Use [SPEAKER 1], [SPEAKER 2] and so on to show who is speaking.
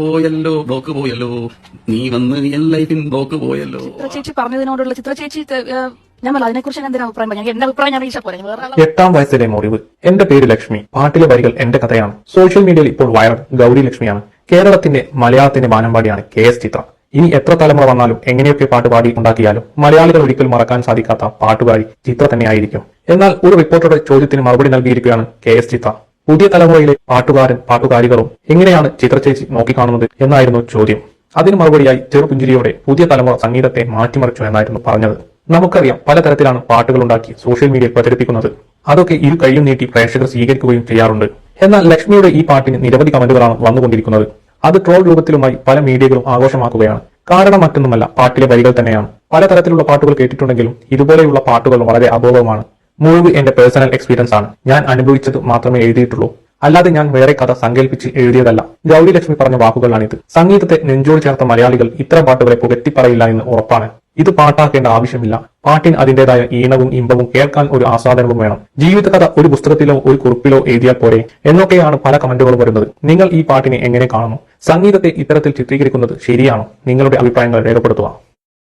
[SPEAKER 1] പോയല്ലോ ബ്ലോക്ക് പോയല്ലോ നീ വന്ന് എൻ ലൈഫിൻ ബ്ലോക്ക് പോയല്ലോ
[SPEAKER 2] ചിത്ര ചേച്ചി പറഞ്ഞതിനോടുള്ള ചിത്ര ചേച്ചി ഞാൻ പറഞ്ഞു അതിനെക്കുറിച്ച് എന്തിനാ അഭിപ്രായം പറഞ്ഞു എന്റെ അഭിപ്രായം ഞാൻ അറിയിച്ചാൽ പോലെ വേറെ ആളെ
[SPEAKER 3] എട്ടാം വയസ്സിലെ മുറിവ്. എന്റെ പേര് ലക്ഷ്മി. പാട്ടിലെ വരികൾ എന്റെ കഥയാണ്. സോഷ്യൽ മീഡിയയിൽ ഇപ്പോൾ വൈറൽ ഗൗരി ലക്ഷ്മിയാണ്. കേരളത്തിന്റെ മലയാളത്തിന്റെ ബാനമ്പാടിയാണ് കെ എസ് ചിത്ര. ഇനി എത്ര തലമുറ വന്നാലും എങ്ങനെയൊക്കെ പാട്ട് പാടി ഉണ്ടാക്കിയാലും മലയാളികൾ ഒരിക്കലും മറക്കാൻ സാധിക്കാത്ത പാട്ടുകാരി ചിത്ര തന്നെയായിരിക്കും. എന്നാൽ ഒരു റിപ്പോർട്ടറുടെ ചോദ്യത്തിന് മറുപടി നൽകിയിരിക്കുകയാണ് കെ എസ് ചിത്ര. പുതിയ തലമുറയിലെ പാട്ടുകാരൻ പാട്ടുകാരികളും എങ്ങനെയാണ് ചിത്രചേച്ചി നോക്കിക്കാണുന്നത് എന്നായിരുന്നു ചോദ്യം. അതിന് മറുപടിയായി ചെറുപുഞ്ചിരിയോടെ പുതിയ തലമുറ സംഗീതത്തെ മാറ്റിമറിച്ചു എന്നായിരുന്നു പറഞ്ഞത്. നമുക്കറിയാം പലതരത്തിലാണ് പാട്ടുകൾ ഉണ്ടാക്കി സോഷ്യൽ മീഡിയയിൽ പ്രചരിപ്പിക്കുന്നത്. അതൊക്കെ ഇരു കൈയും നീട്ടി പ്രേക്ഷകർ സ്വീകരിക്കുകയും ചെയ്യാറുണ്ട്. എന്നാൽ ലക്ഷ്മിയുടെ ഈ പാട്ടിന് നിരവധി കമന്റുകളാണ് വന്നുകൊണ്ടിരിക്കുന്നത്. അത് ട്രോൾ രൂപത്തിലുമായി പല മീഡിയകളും ആഘോഷമാക്കുകയാണ്. കാരണം മറ്റൊന്നുമല്ല പാട്ടിലെ വരികൾ തന്നെയാണ്. പലതരത്തിലുള്ള പാട്ടുകൾ കേട്ടിട്ടുണ്ടെങ്കിലും ഇതുപോലെയുള്ള പാട്ടുകൾ വളരെ അപൂർവമാണ്. മുഴുവ് എന്റെ പേഴ്സണൽ എക്സ്പീരിയൻസ് ആണ്. ഞാൻ അനുഭവിച്ചത് മാത്രമേ എഴുതിയിട്ടുള്ളൂ. അല്ലാതെ ഞാൻ വേറെ കഥ സങ്കല്പിച്ച് എഴുതിയതല്ല. ഗൗരി ലക്ഷ്മി പറഞ്ഞ വാക്കുകളാണിത്. സംഗീതത്തെ നെഞ്ചോട് ചേർത്ത മലയാളികൾ ഇത്തരം പാട്ടുകളെ പുകറ്റിപ്പറയില്ല എന്ന് ഉറപ്പാണ്. ഇത് പാട്ടാക്കേണ്ട ആവശ്യമില്ല. പാട്ടിന് അതിന്റേതായ ഈണവും ഇമ്പവും കേൾക്കാൻ ഒരു ആസ്വാദനവും വേണം. ജീവിതകഥ ഒരു പുസ്തകത്തിലോ ഒരു കുറിപ്പിലോ എഴുതിയാൽ പോരെ എന്നൊക്കെയാണ് പല കമന്റുകളും വരുന്നത്. നിങ്ങൾ ഈ പാട്ടിനെ എങ്ങനെ കാണുന്നു? സംഗീതത്തെ ഇത്തരത്തിൽ ചിത്രീകരിക്കുന്നത് ശരിയാണോ? നിങ്ങളുടെ അഭിപ്രായങ്ങൾ രേഖപ്പെടുത്തുക.